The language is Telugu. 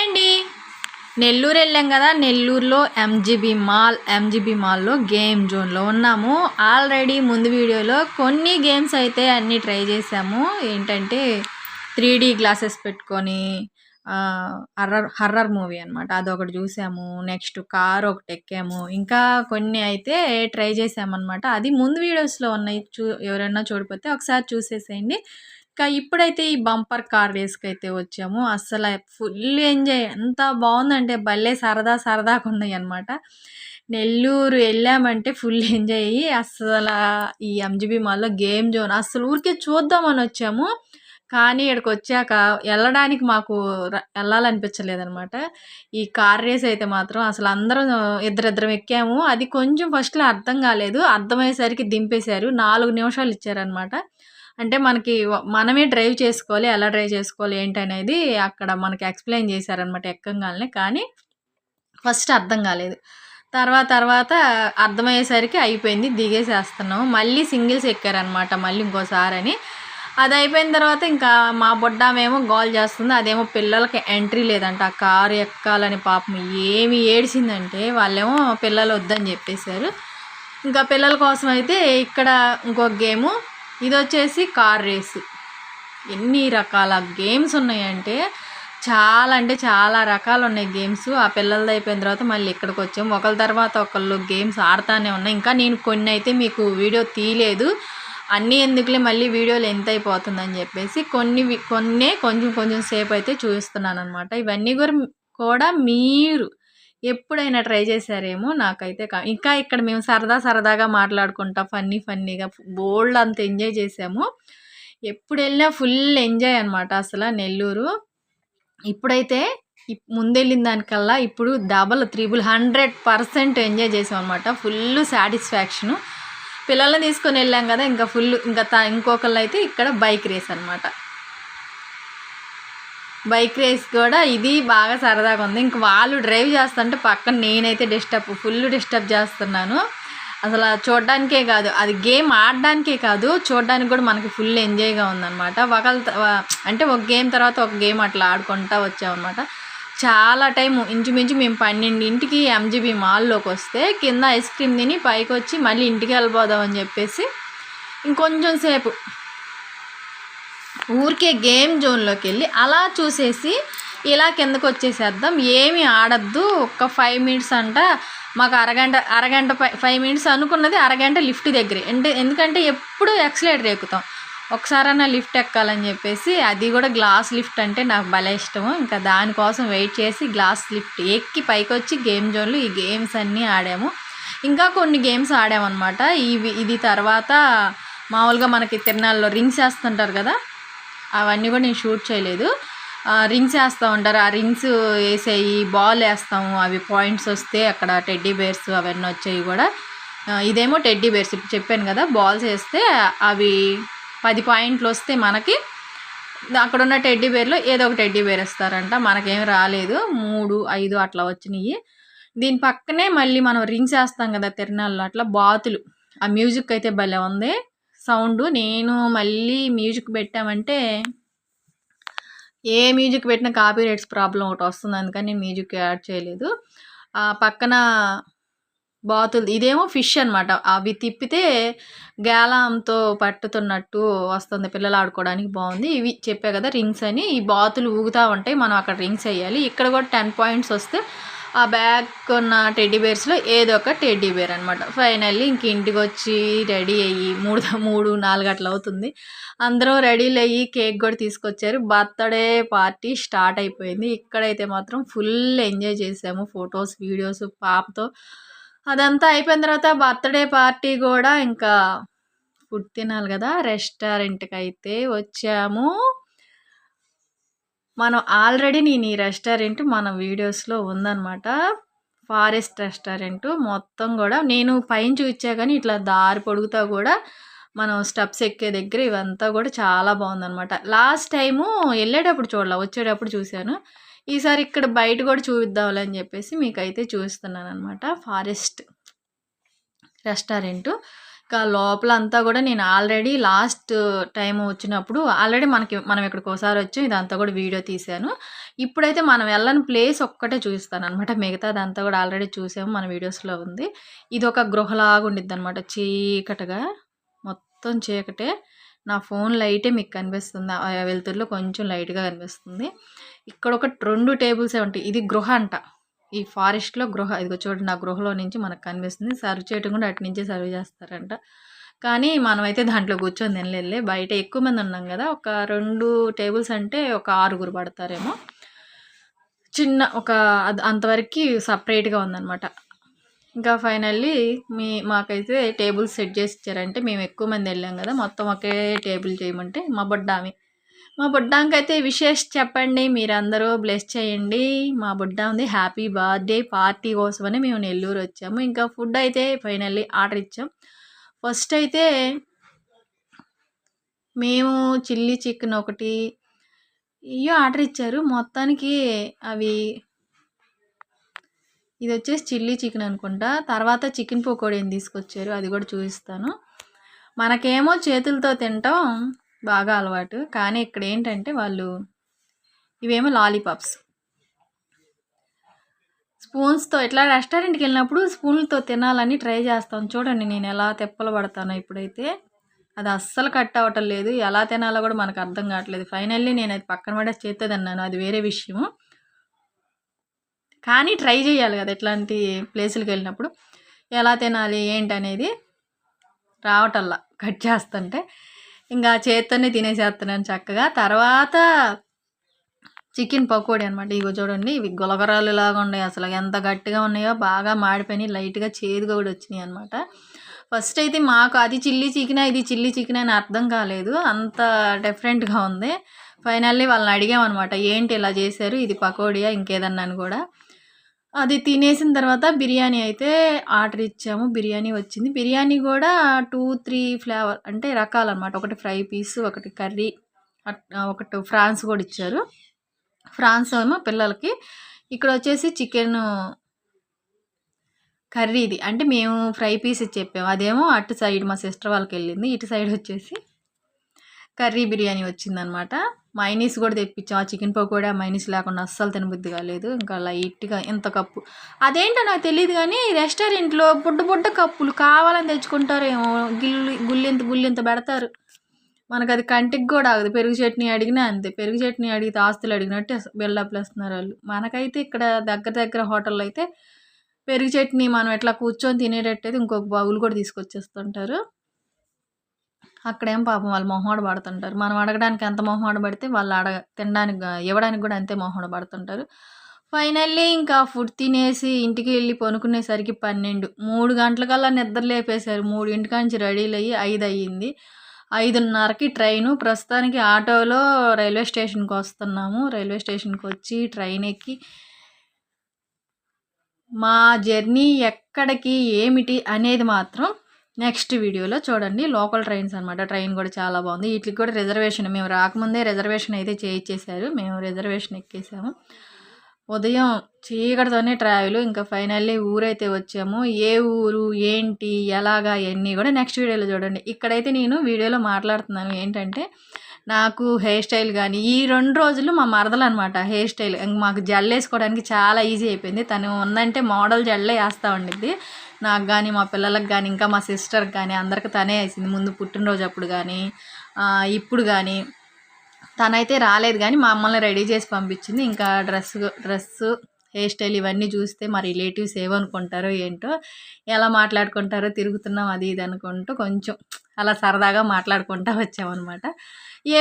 హాయ్ అండి నెల్లూరు వెళ్ళాం కదా నెల్లూరులో ఎంజీబీ మాల్ ఎంజీబీ మాల్లో గేమ్ జోన్లో ఉన్నాము. ఆల్రెడీ ముందు వీడియోలో కొన్ని గేమ్స్ అయితే అన్నీ ట్రై చేసాము. ఏంటంటే త్రీ గ్లాసెస్ పెట్టుకొని హర్రర్ హర్రర్ మూవీ అనమాట అదొకటి చూసాము. నెక్స్ట్ కార్ ఒకటి ఎక్కాము. ఇంకా కొన్ని అయితే ట్రై చేసామన్నమాట. అది ముందు వీడియోస్లో ఉన్నాయి. చూ ఎవరైనా చూడిపోతే ఒకసారి చూసేసేయండి. ఇంకా ఇప్పుడైతే ఈ బంపర్ కార్ రేస్కి అయితే వచ్చాము. అస్సలు ఫుల్ ఎంజాయ్. ఎంత బాగుందంటే భలే సరదా సరదాగా ఉన్నాయి అనమాట నెల్లూరు వెళ్ళామంటే ఫుల్ ఎంజాయ్ అయ్యి అస్సలు ఈ ఎంజీబీ మాల్లో గేమ్ జోన్ అస్సలు ఊరికే చూద్దామని వచ్చాము. కానీ ఇక్కడికి వచ్చాక వెళ్ళడానికి మాకు వెళ్ళాలనిపించలేదనమాట ఈ కార్ రేస్ అయితే మాత్రం అసలు అందరం ఇద్దరిద్దరం ఎక్కాము. అది కొంచెం ఫస్ట్లో అర్థం కాలేదు. అర్థమయ్యేసరికి దింపేశారు. నాలుగు నిమిషాలు ఇచ్చారనమాట అంటే మనకి మనమే డ్రైవ్ చేసుకోవాలి ఎలా డ్రైవ్ చేసుకోవాలి ఏంటనేది అక్కడ మనకి ఎక్స్ప్లెయిన్ చేశారనమాట ఎక్కంగానే కానీ ఫస్ట్ అర్థం కాలేదు. తర్వాత తర్వాత అర్థమయ్యేసరికి అయిపోయింది దిగేసేస్తున్నాం మళ్ళీ సింగిల్స్ ఎక్కారనమాట మళ్ళీ ఇంకోసారి అని అది అయిపోయిన తర్వాత ఇంకా మా బొడ్డామేమో గోల్ చేస్తుంది అదేమో పిల్లలకి ఎంట్రీ లేదంట. ఆ కారు ఎక్కాలని పాపం ఏమి ఏడిసిందంటే వాళ్ళేమో పిల్లలు వద్దని చెప్పేశారు. ఇంకా పిల్లల కోసం అయితే ఇక్కడ ఇంకొక గేము ఇది వచ్చేసి కార్ రేసు. ఎన్ని రకాల గేమ్స్ ఉన్నాయంటే చాలా అంటే చాలా రకాలు ఉన్నాయి గేమ్స్. ఆ పిల్లలది అయిపోయిన తర్వాత మళ్ళీ ఇక్కడికి వచ్చాము ఒకళ్ళ తర్వాత ఒకళ్ళు గేమ్స్ ఆడుతూనే ఉన్నాయి. ఇంకా నేను కొన్ని అయితే మీకు వీడియో తీయలేదు. అన్నీ ఎందుకులే మళ్ళీ వీడియోలు ఎంత అయిపోతుందని చెప్పేసి కొన్ని కొన్నే కొంచెం కొంచెం సేపు అయితే చూస్తున్నాను అనమాట ఇవన్నీ కూడా కూడా మీరు ఎప్పుడైనా ట్రై చేశారేమో నాకైతే ఇంకా ఇక్కడ మేము సరదా సరదాగా మాట్లాడుకుంటా ఫన్నీ ఫన్నీగా బోల్డ్ అంత ఎంజాయ్ చేసాము ఎప్పుడు వెళ్ళినా ఫుల్ ఎంజాయ్ అనమాట అసలు నెల్లూరు. ఇప్పుడైతే ముందెళ్ళిన దానికల్లా ఇప్పుడు double triple hundred percent enjoy చేసాం అనమాట ఫుల్ సాటిస్ఫాక్షను. పిల్లల్ని తీసుకొని వెళ్ళాం కదా ఇంకా ఫుల్ ఇంకా ఇంకొకళ్ళు అయితే ఇక్కడ బైక్ రేస్ అనమాట బైక్ రేస్ కూడా ఇది బాగా సరదాగా ఉంది. ఇంక వాళ్ళు డ్రైవ్ చేస్తుంటే పక్కన నేనైతే డిస్టర్బ్ ఫుల్ డిస్టర్బ్ చేస్తున్నాను. అసలు చూడడానికే కాదు అది గేమ్ ఆడడానికే కాదు చూడడానికి కూడా మనకి ఫుల్ ఎంజాయ్గా ఉందన్నమాట. ఒకళ్ళ అంటే ఒక గేమ్ తర్వాత ఒక గేమ్ అట్లా ఆడుకుంటా వచ్చామన్నమాట. చాలా టైం ఇంచుమించు మేము పన్నెండింటికి ఎంజీబీ మాల్లోకి వస్తే కింద ఐస్ క్రీమ్ తిని పైకి వచ్చి మళ్ళీ ఇంటికి వెళ్ళిపోదాం అని చెప్పేసి ఇంకొంచెం సేపు ఊరికే గేమ్ జోన్లోకి వెళ్ళి అలా చూసేసి ఇలా కిందకు వచ్చేసేద్దాం. ఏమి ఆడద్దు. ఒక ఫైవ్ మినిట్స్ అంట. మాకు అరగంట అరగంట ఫైవ్ మినిట్స్ అనుకున్నది అరగంట లిఫ్ట్ దగ్గరే. అంటే ఎందుకంటే ఎప్పుడు ఎక్సలేటర్ ఎక్కుతాం. ఒకసారన్నా లిఫ్ట్ ఎక్కాలని చెప్పేసి అది కూడా గ్లాస్ లిఫ్ట్ అంటే నాకు భలే ఇష్టము. ఇంకా దానికోసం వెయిట్ చేసి గ్లాస్ లిఫ్ట్ ఎక్కి పైకి వచ్చి గేమ్ జోన్లు ఈ గేమ్స్ అన్నీ ఆడాము. ఇంకా కొన్ని గేమ్స్ ఆడామన్నమాట. ఇవి ఇది తర్వాత మామూలుగా మనకి తిరునాళ్ళలో రింగ్స్ వేస్తుంటారు కదా. అవన్నీ కూడా నేను షూట్ చేయలేదు. రింగ్స్ వేస్తూ ఉంటారు. ఆ రింగ్స్ వేసేయి బాల్ వేస్తాము. అవి పాయింట్స్ వస్తే అక్కడ టెడ్డీ బేర్స్ అవన్నీ వచ్చాయి కూడా. ఇదేమో టెడ్డీ బేర్స్ ఇప్పుడు చెప్పాను కదా బాల్స్ వేస్తే అవి పది పాయింట్లు వస్తే మనకి అక్కడ ఉన్న టెడ్డీ బేర్లో ఏదో ఒక టెడ్డీ బేర్ ఇస్తారంట మనకేం రాలేదు. మూడు ఐదు అట్లా వచ్చినాయి. దీని పక్కనే మళ్ళీ మనం రింగ్స్ వేస్తాం కదా తిరణాల్లో అట్లా బాతులు. ఆ మ్యూజిక్ అయితే భలే ఉంది. సౌండ్ నేను మళ్ళీ మ్యూజిక్ పెట్టామంటే ఏ మ్యూజిక్ పెట్టినా కాపీ రైట్స్ ప్రాబ్లం ఒకటి వస్తుంది. అందుకని నేను మ్యూజిక్ యాడ్ చేయలేదు. పక్కన బాతులు ఇదేమో ఫిష్ అనమాట అవి తిప్పితే గేలంతో పట్టుతున్నట్టు వస్తుంది. పిల్లలు ఆడుకోవడానికి బాగుంది. ఇవి చెప్పే కదా రింగ్స్ అని. ఈ బాతులు ఊగుతూ ఉంటాయి. మనం అక్కడ రింగ్స్ వేయాలి. ఇక్కడ కూడా టెన్ పాయింట్స్ వస్తే ఆ బ్యాగ్ ఉన్న టెడ్డీ బేర్స్లో ఏదో ఒక టెడ్డీ బేర్ అనమాట ఫైనల్లీ ఇంక ఇంటికి వచ్చి రెడీ అయ్యి మూడు మూడు నాలుగు అట్లా అవుతుంది. అందరూ రెడీలు అయ్యి కేక్ కూడా తీసుకొచ్చారు. బర్త్డే పార్టీ స్టార్ట్ అయిపోయింది. ఇక్కడైతే మాత్రం ఫుల్ ఎంజాయ్ చేసాము. ఫొటోస్ వీడియోస్ పాపతో. అదంతా అయిపోయిన తర్వాత బర్త్డే పార్టీ కూడా ఇంకా ఫుడ్ తినాలి కదా. రెస్టారెంట్కి అయితే వచ్చాము. మనం ఆల్రెడీ నేను ఈ రెస్టారెంట్ మన వీడియోస్లో ఉందన్నమాట. ఫారెస్ట్ రెస్టారెంట్ మొత్తం కూడా. నేను పైన చూపించా కానీ ఇట్లా దారి పొడుగుతా కూడా మనం స్టెప్స్ ఎక్కే దగ్గర ఇవంతా కూడా చాలా బాగుందనమాట లాస్ట్ టైము వెళ్ళేటప్పుడు చూడాల వచ్చేటప్పుడు చూశాను. ఈసారి ఇక్కడ బయట కూడా చూపిద్దాంలే అని చెప్పేసి మీకైతే చూస్తున్నాను అనమాట ఫారెస్ట్ రెస్టారెంటు ఇంకా లోపల అంతా కూడా నేను ఆల్రెడీ లాస్ట్ టైం వచ్చినప్పుడు ఆల్రెడీ మనకి మనం ఇక్కడికి ఒకసారి వచ్చి ఇదంతా కూడా వీడియో తీశాను. ఇప్పుడైతే మనం వెళ్ళని ప్లేస్ ఒక్కటే చూపిస్తాను అనమాట మిగతాదంతా కూడా ఆల్రెడీ చూసాము మన వీడియోస్లో ఉంది. ఇది ఒక గృహలాగా ఉండిద్ది అనమాట చీకటిగా. మొత్తం చీకటే. నా ఫోన్ లైటే మీకు కనిపిస్తుంది. ఆ వెలుతురులో కొంచెం లైట్గా కనిపిస్తుంది. ఇక్కడ ఒక రెండు టేబుల్సే ఉంటాయి. ఇది గృహ అంట. ఈ ఫారెస్ట్లో గృహ ఇదిగో చూడండి నా గృహలో నుంచి మనకు కనిపిస్తుంది. సర్వ్ చేయటం కూడా అటు నుంచే సర్వ్ చేస్తారంట. కానీ మనమైతే దాంట్లో కూర్చొని తినలేదులే. బయట ఎక్కువ మంది ఉన్నాం కదా ఒక రెండు టేబుల్స్ అంటే ఒక ఆరుగురు పడతారేమో. చిన్న ఒక అంతవరకు సపరేట్గా ఉందన్నమాట. ఇంకా ఫైనల్లీ మీ మాకైతే టేబుల్ సెట్ చేసి ఇచ్చారంటే మేము ఎక్కువ మంది వెళ్ళాం కదా మొత్తం ఒకే టేబుల్ చేయమంటే మా బొడ్డామి. మా బుడ్డాంకైతే విషేష్ చెప్పండి మీరందరూ బ్లెస్ చేయండి. మా బుడ్డా ఉంది హ్యాపీ బర్త్డే పార్టీ కోసమని మేము నెల్లూరు వచ్చాము. ఇంకా ఫుడ్ అయితే ఫైనల్లీ ఆర్డర్ ఇచ్చాం. ఫస్ట్ అయితే మేము చిల్లీ చికెన్ ఒకటి ఇవి ఆర్డర్ ఇచ్చారు. మొత్తానికి అవి ఇది వచ్చేసి చిల్లీ చికెన్ అనుకుంటా. తర్వాత చికెన్ పకోడీని తీసుకొచ్చారు అది కూడా చూపిస్తాను. మనకేమో చేతులతో తింటాం. బాగా అలవాటు. కానీ ఇక్కడ ఏంటంటే వాళ్ళు ఇవేమో లాలీపాప్స్. స్పూన్స్తో ఇట్లా రెస్టారెంట్కి వెళ్ళినప్పుడు స్పూన్లతో తినాలని ట్రై చేస్తాను చూడండి నేను ఎలా తెప్పలు పడతానో ఇప్పుడైతే. అది అస్సలు కట్ అవ్వటం లేదు. ఎలా తినాలో కూడా మనకు అర్థం కావట్లేదు. ఫైనల్లీ నేను అది పక్కన పడే చేస్తుంది అన్నాను అది వేరే విషయము. కానీ ట్రై చేయాలి కదా ఇట్లాంటి ప్లేసులకు వెళ్ళినప్పుడు. ఎలా తినాలి ఏంటి అనేది రావటల్లా కట్ చేస్తుంటే. ఇంకా చేత్తోనే తినేసేస్తున్నాను చక్కగా. తర్వాత చికెన్ పకోడీ అనమాట ఇగో చూడండి ఇవి గులగరాలు లాగా ఉన్నాయి. అసలు ఎంత గట్టిగా ఉన్నాయో బాగా మాడిపోయినాయి. లైట్గా చేదుగా కూడా వచ్చినాయి అనమాట ఫస్ట్ అయితే మాకు అది చిల్లీ చికెన్ ఇది చిల్లీ చికెన్ అని అర్థం కాలేదు. అంత డిఫరెంట్గా ఉంది. ఫైనల్లీ వాళ్ళని అడిగామన్నమాట ఏంటి ఇలా చేశారు? ఇది పకోడియా? ఇంకేదన్నా కూడా. అది తినేసిన తర్వాత బిర్యానీ అయితే ఆర్డర్ ఇచ్చాము. బిర్యానీ వచ్చింది. బిర్యానీ కూడా టూ త్రీ ఫ్లేవర్ అంటే రకాలన్నమాట. ఒకటి ఫ్రై పీస్ ఒకటి కర్రీ ఒకటి ఫ్రాన్స్ కూడా ఇచ్చారు. ఫ్రాన్స్ ఏమో పిల్లలకి. ఇక్కడ వచ్చేసి చికెన్ కర్రీది అంటే మేము ఫ్రై పీస్ చెప్పాము. అదేమో అటు సైడ్ మా సిస్టర్ వాళ్ళకి వెళ్ళింది. ఇటు సైడ్ వచ్చేసి కర్రీ బిర్యానీ వచ్చిందనమాట మైనీస్ కూడా తెప్పించాం. ఆ చికెన్ పకోడా మైనీస్ లేకుండా అస్సలు తినబుద్ధి కాలేదు. ఇంకా లైట్గా ఇంత కప్పు. అదేంటో నాకు తెలియదు కానీ రెస్టారెంట్లో బుడ్డ బుడ్డ కప్పులు కావాలని తెచ్చుకుంటారేమో. గిల్లు గుళ్ళింత గుళ్ళింత పెడతారు. మనకు అది కంటికి కూడా ఆగదు. పెరుగు చట్నీ అడిగినా అంతే. పెరుగు చట్నీ అడిగితే ఆస్తులు అడిగినట్టు బిల్డప్లు వేస్తున్నారు వాళ్ళు. మనకైతే ఇక్కడ దగ్గర దగ్గర హోటల్లో అయితే పెరుగు చట్నీ మనం ఎట్లా కూర్చొని తినేటట్టయితే ఇంకొక బౌల్ కూడా తీసుకొచ్చేస్తుంటారు. అక్కడేం పాపం వాళ్ళు మొహమాట పడుతుంటారు. మనం అడగడానికి ఎంత మొహమాట పడితే వాళ్ళు అడగ తినడానికి ఇవ్వడానికి కూడా అంతే మొహమాట పడుతుంటారు. ఫైనల్లీ ఇంకా ఫుడ్ తినేసి ఇంటికి వెళ్ళి పనుకునేసరికి పన్నెండు. మూడు గంటలకల్లా నిద్ర లేపేశారు. మూడింటికి నుంచి రెడీలు అయ్యి ఐదు అయ్యింది. ఐదున్నరకి ట్రైను. ప్రస్తుతానికి ఆటోలో రైల్వే స్టేషన్కి వస్తున్నాము. రైల్వే స్టేషన్కి వచ్చి ట్రైన్ ఎక్కి మా జర్నీ ఎక్కడికి ఏమిటి అనేది మాత్రం నెక్స్ట్ వీడియోలో చూడండి లోకల్ ట్రైన్స్ అనమాట ట్రైన్ కూడా చాలా బాగుంది. వీటికి కూడా రిజర్వేషన్ మేము రాకముందే రిజర్వేషన్ అయితే చేయించేశారు మేము రిజర్వేషన్ ఎక్కేసాము. ఉదయం చీకటితోనే ట్రావెల్. ఇంకా ఫైనల్లీ ఊరైతే వచ్చాము. ఏ ఊరు ఏంటి ఎలాగా ఇవన్నీ కూడా నెక్స్ట్ వీడియోలో చూడండి. ఇక్కడైతే నేను వీడియోలో మాట్లాడుతున్నాను ఏంటంటే నాకు హెయిర్ స్టైల్ కానీ ఈ రెండు రోజులు మా మరదలు అనమాట హెయిర్ స్టైల్. మాకు జల్లేసుకోవడానికి చాలా ఈజీ అయిపోయింది. తను ఉందంటే మోడల్ జల్లే వేస్తూ ఉండిద్ది. నాకు కానీ మా పిల్లలకు కానీ ఇంకా మా సిస్టర్కి కానీ అందరికి తనే వేసింది. ముందు పుట్టినరోజు అప్పుడు కానీ ఇప్పుడు కానీ తనైతే రాలేదు కానీ మా అమ్మల్ని రెడీ చేసి పంపించింది. ఇంకా డ్రెస్ డ్రెస్సు హెయిర్ స్టైల్ ఇవన్నీ చూస్తే మా రిలేటివ్స్ ఏమనుకుంటారో ఏంటో ఎలా మాట్లాడుకుంటారో తిరుగుతున్నాం అది ఇది అనుకుంటూ కొంచెం అలా సరదాగా మాట్లాడుకుంటూ వచ్చామన్నమాట.